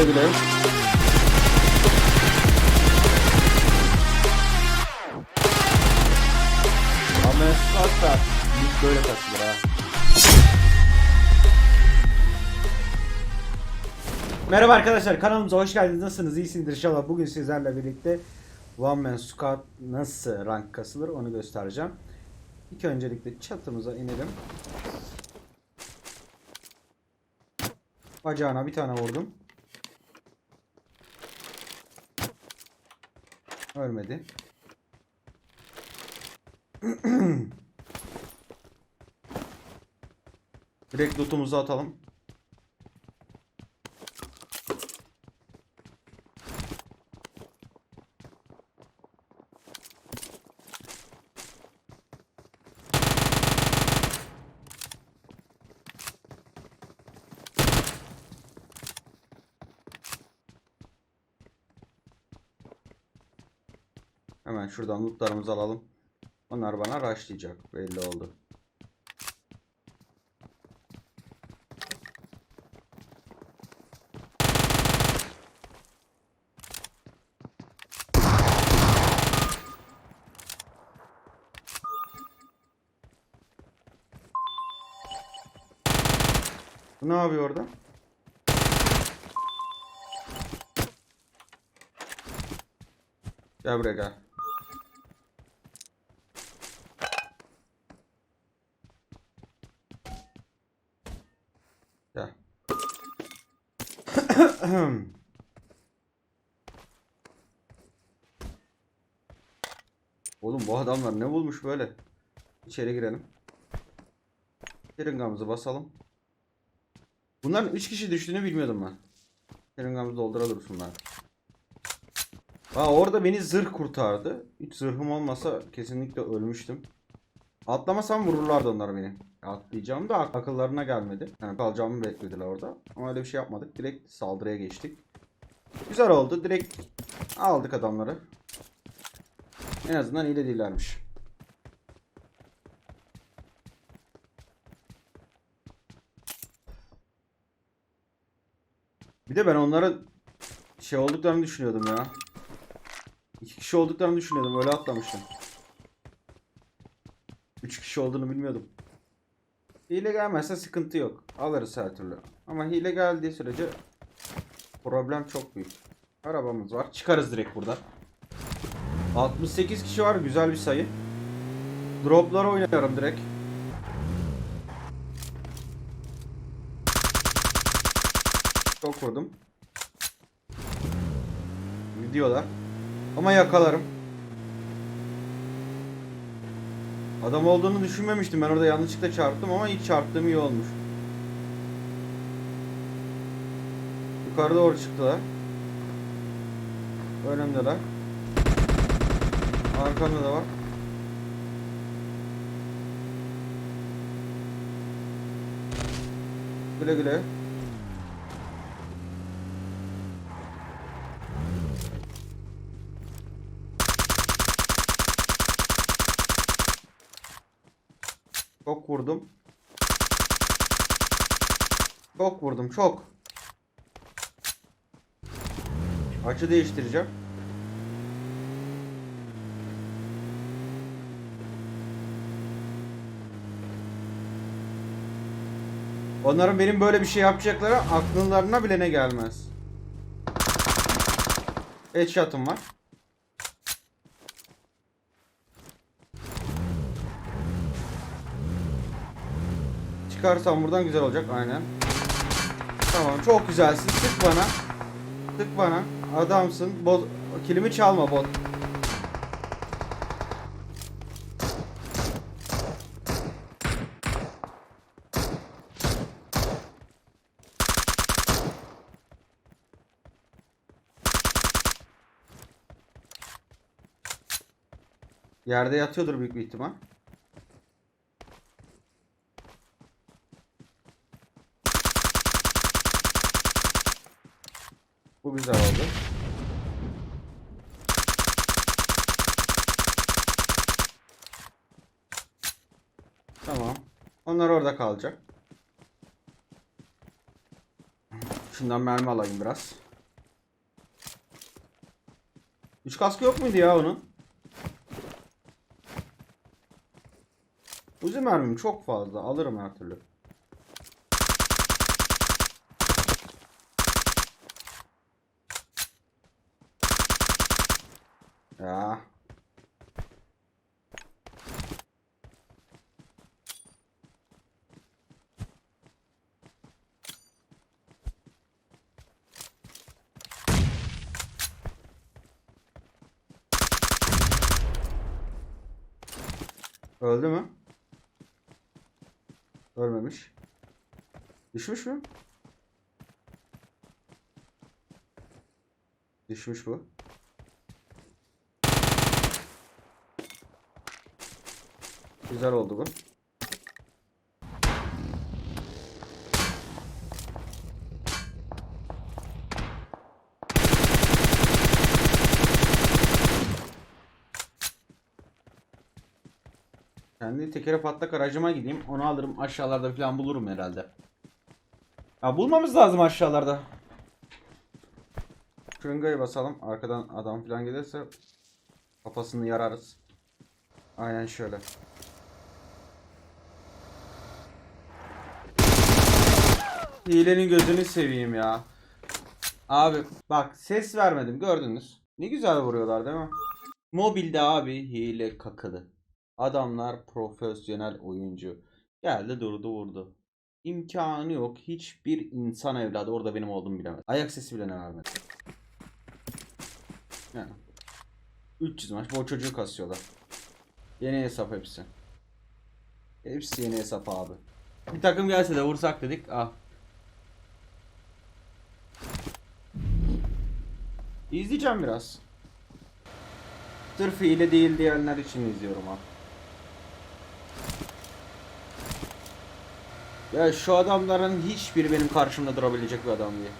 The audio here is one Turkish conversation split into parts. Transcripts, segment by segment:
Güle güle. Ama asla böyle kasılır ha. Merhaba arkadaşlar kanalımıza hoş geldiniz. Nasılsınız? İyisinizdir inşallah. Bugün sizlerle birlikte One Man Squad nasıl rank kasılır onu göstereceğim. İlk öncelikle çatımıza inelim. Bacağına bir tane vurdum. Ölmedi. Direkt lootumuzu atalım. Şuradan lootlarımızı alalım. Onlar bana rushlayacak. Belli oldu. Bu ne yapıyor orada? Gel buraya gel. Oğlum bu adamlar ne bulmuş böyle? İçeri girelim. Şırıngamızı basalım. Bunların 3 kişi düştüğünü bilmiyordum ben. Şırıngamızı doldura dursunlar. Aa orada beni zırh kurtardı. Hiç zırhım olmasa kesinlikle ölmüştüm. Atlamasam vururlardı onlar beni. Atlayacağım da ak- akıllarına gelmedi. Yani kalacağımı beklediler orada. Ama öyle bir şey yapmadık. Direkt saldırıya geçtik. Güzel oldu. Direkt aldık adamları. En azından iyi de değillermiş. Bir de ben onların şey olduklarını düşünüyordum ya. İki kişi olduklarını düşünüyordum. Öyle atlamıştım. Kişi olduğunu bilmiyordum. Hile gelmezse sıkıntı yok. Alırız her türlü. Ama hile geldiği sürece problem çok büyük. Arabamız var. Çıkarız direkt burada. 68 kişi var. Güzel bir sayı. Droplara oynarım direkt. Çok vurdum. Gidiyorlar. Ama yakalarım. Adam olduğunu düşünmemiştim. Ben orada yanlışlıkla çarptım ama ilk çarptığım iyi olmuş. Yukarı doğru çıktılar. Önümdeler. Arkamda da var. Güle güle. Çok vurdum. Çok vurdum çok. Açı değiştireceğim. Onların benim böyle bir şey yapacakları aklınlarına bile ne gelmez. Headshot'ım var. Çıkarsam buradan güzel olacak aynen. Tamam çok güzelsin. Sık bana. Sık bana. Adamsın. Bot kilimi çalma bot. Yerde yatıyordur büyük bir ihtimal. Tamam. Onlar orada kalacak. Şundan mermi alayım biraz. Üç kaskı yok muydu ya onun? Uzi mermim çok fazla. Alırım her türlü. Ya. Öldü mü? Ölmemiş. Düşmüş mü? Düşmüş bu. Güzel oldu bu. Kendi tekere patlak aracıma gideyim. Onu alırım aşağılarda falan bulurum herhalde. Ya bulmamız lazım aşağılarda. Şırıngayı basalım. Arkadan adam falan gelirse kafasını yararız. Aynen şöyle. Hilenin gözünü seveyim ya. Abi bak ses vermedim gördünüz. Ne güzel vuruyorlar değil mi? Mobilde abi hile kakılı. Adamlar profesyonel oyuncu. Geldi durdu vurdu. İmkanı yok. Hiçbir insan evladı orada benim olduğumu bilemez. Ayak sesi bile ne vermedi. Yani. 300 maç bu çocuğu kasıyorlar. Yeni hesap hepsi. Hepsi yeni hesap abi. Bir takım gelse de vursak dedik. Ah. İzleyeceğim biraz. Sırf hile değil diyenler için izliyorum ha. Ya şu adamların hiçbiri benim karşımda durabilecek bir adam değil.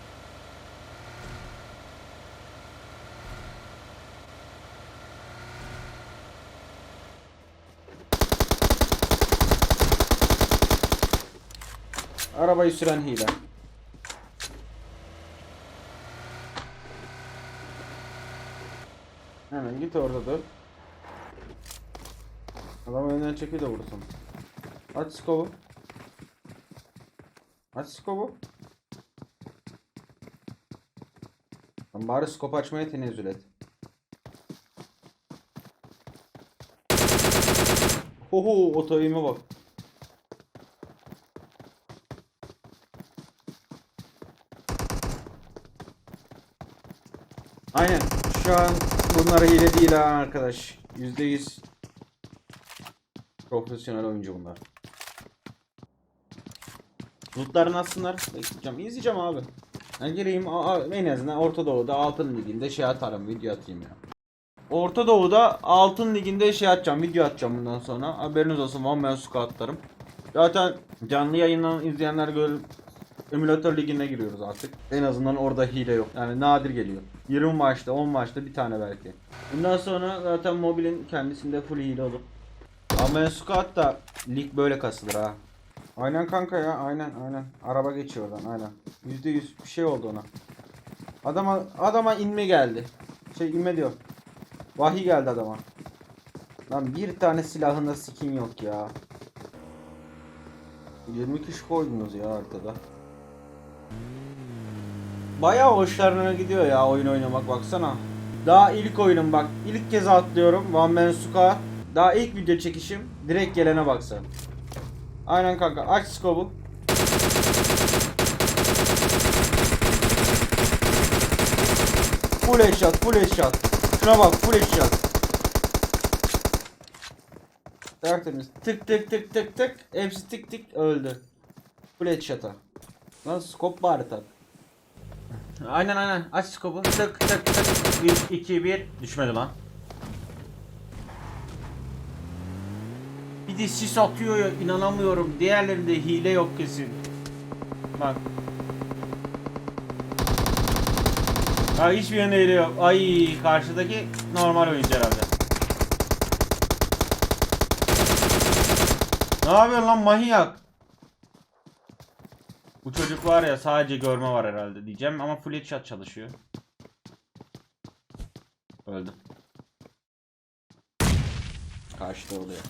Arabayı süren hile. Hemen git orada dur. Adam önden çekil de vursun. Aç skobu. Aç skobu. Lan bari skop açmaya tenezzül et. Hoho otoyime bak. Aynen. Şu an bunlar hile değil arkadaş. %100 profesyonel oyuncu bunlar. Lootlarını atsınlar. Bekleyeceğim. İzleyeceğim abi. Ben gireyim en azından Orta Doğu'da Altın Ligi'nde şey atarım. Video atayım ya. Orta Doğu'da Altın Ligi'nde şey atacağım. Video atacağım bundan sonra. Haberiniz olsun. One Man Squad'larım. Zaten canlı yayından izleyenler gör Emülatör ligine giriyoruz artık. En azından orada hile yok. Yani nadir geliyor. 20 maçta 10 maçta bir tane belki. Bundan sonra zaten mobilin kendisinde full hile olur. Ama Squad da lig böyle kasılır ha. Aynen kanka ya aynen aynen. Araba geçiyor oradan aynen. %100 bir şey oldu ona. Adama adama inme geldi. Şey inme diyor. Vahiy geldi adama. Lan bir tane silahında skin yok ya. 20 kişi koydunuz ya arkada. Bayağı hoşlarına gidiyor ya oyun oynamak baksana. Daha ilk oyunum bak. ilk kez atlıyorum. One Man Squad. Daha ilk video çekişim. Direkt gelene baksan. Aynen kanka. Aç scope'u. Full headshot, full headshot. Şuna bak, full headshot. Tertemiz. Tık tık tık tık tık. Hepsi tık tık öldü. Full headshot'a. Lan scope bari tak. Aynen aynen. Aç scope'u. Tık tık tık. 3, 2, 1. Düşmedi lan. De sis atıyor inanamıyorum. Diğerlerinde hile yok kesin. Bak. Ha hiçbir yerinde hile yok. Ay karşıdaki normal oyuncu herhalde. Ne yapıyorsun lan manyak? Bu çocuk var ya sadece görme var herhalde diyeceğim ama full headshot çalışıyor. Öldü. Karşıda oluyor.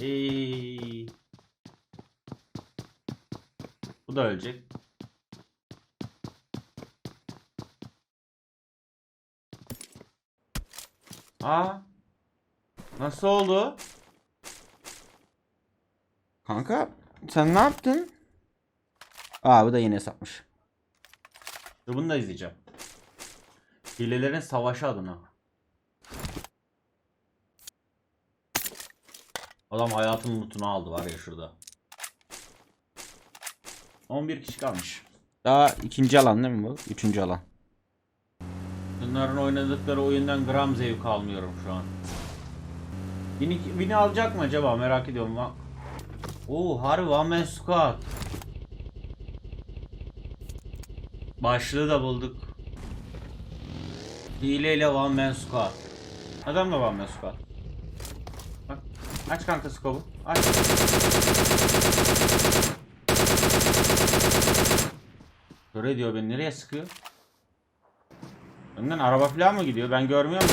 Ey. Bu da ölecek. Aa. Nasıl oldu? Kanka sen ne yaptın? Aa bu da yine hesapmış. Dur bunu da izleyeceğim. Hilelerin savaşı adına. Adam hayatının lootunu aldı var ya şurada. 11 kişi kalmış. Daha ikinci alan değil mi bu? Üçüncü alan. Bunların oynadıkları oyundan gram zevk almıyorum şu an. Bini, bini alacak mı acaba merak ediyorum. Va- Oo harbi One Man Squad. Başlığı da bulduk. Hileyle One Man Squad. Adam da One Man Squad. Aç kanka scope'u. Aç. Böyle diyor beni nereye sıkıyor? Önden araba falan mı gidiyor? Ben görmüyorum da.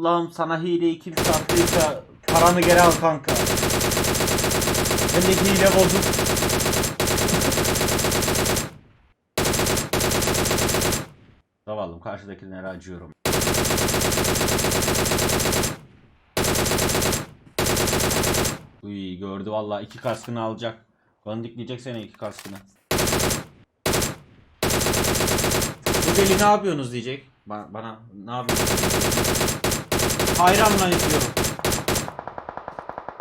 Allah'ım sana hileyi kim sattıysa paranı geri al kanka. Hem de hile bozuk. Zavallım karşıdakilere acıyorum. Uy gördü vallahi iki kaskını alacak. Kondikleyecek seni iki kaskını. Bu deli ne yapıyorsunuz diyecek. Ba- bana ne yapıyorsunuz? Hayranla izliyorum.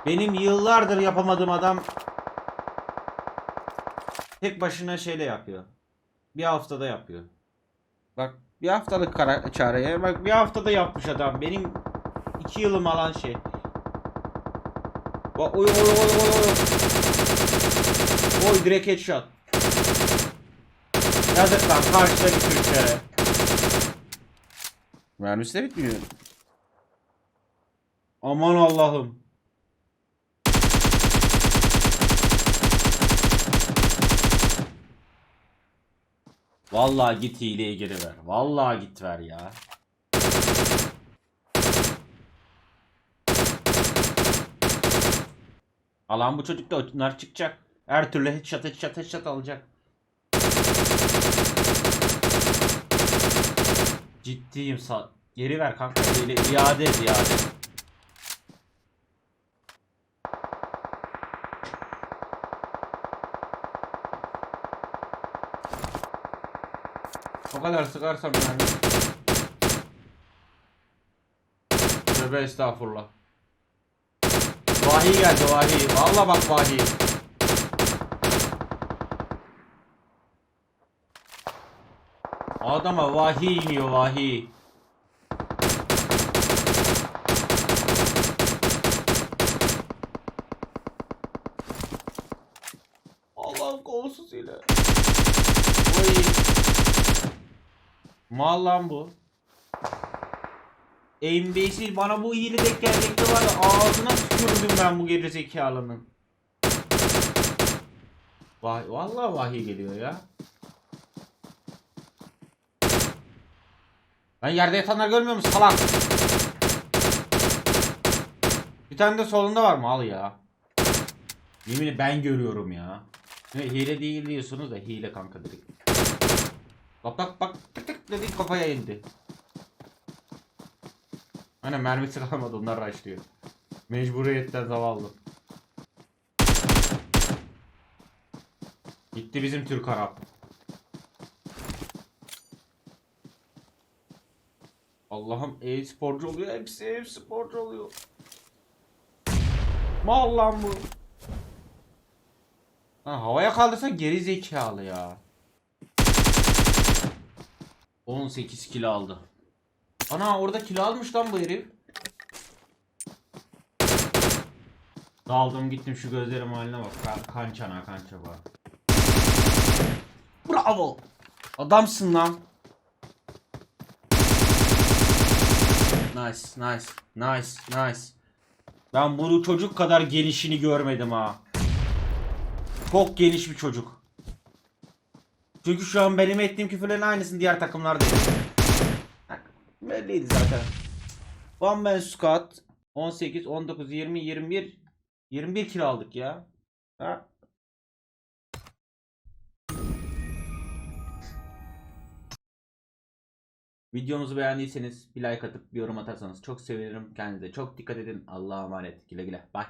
Benim yıllardır yapamadığım adam tek başına şeyle yapıyor. Bir haftada yapıyor. Bak bir haftalık çareye bak bir haftada yapmış adam. Benim iki yılım alan şey. Bak oy oy oy oy oy. Oy direkt headshot. Yazık lan karşıdaki Türklere. mermisi de bitmiyor. Aman Allah'ım. Vallahi git hileye geri ver. Vallahi git ver ya. Alan bu çocuk da onlar çıkacak. Her türlü headshot headshot headshot alacak. Ciddiyim sa geri ver kanka hile iade et iade. Kadar sıkarsam yani. Tövbe estağfurullah. Vahiy geldi vahiy. Valla bak vahiy. Adama vahiy iniyor vahiy. Mal lan bu. Embesil bana bu hile denk gelecekti var ya ağzına tükürdüm ben bu geri zekalının. Vah vallahi vahiy geliyor ya. Ben yerde yatanlar görmüyor musun salak? Bir tane de solunda var mal ya. Yemin ben görüyorum ya. Hile değil diyorsunuz da hile kanka direkt. Bak bak bak tık tık dedi kafaya indi. Hani mermisi kalmadı onlar raşlıyor. Mecburiyetten zavallı. Gitti bizim Türk Arap. Allah'ım e-sporcu oluyor. Hepsi e-sporcu oluyor. Mal lan bu. Ha, havaya kaldırsa geri zekalı ya. 18 kilo aldı. Ana orada kilo almış lan bu herif. Daldım gittim şu gözlerim haline bak. Kan, kan çana kan çaba. Bravo. Adamsın lan. Nice nice nice nice. Ben bunu çocuk kadar gelişini görmedim ha. Çok geniş bir çocuk. Çünkü şu an benim ettiğim küfürlerin aynısını diğer takımlarda Belliydi zaten. One man squad 18, 19, 20, 21 21 kilo aldık ya. Ha? Videomuzu beğendiyseniz bir like atıp bir yorum atarsanız çok sevinirim. Kendinize çok dikkat edin. Allah'a emanet. Güle güle. Bye.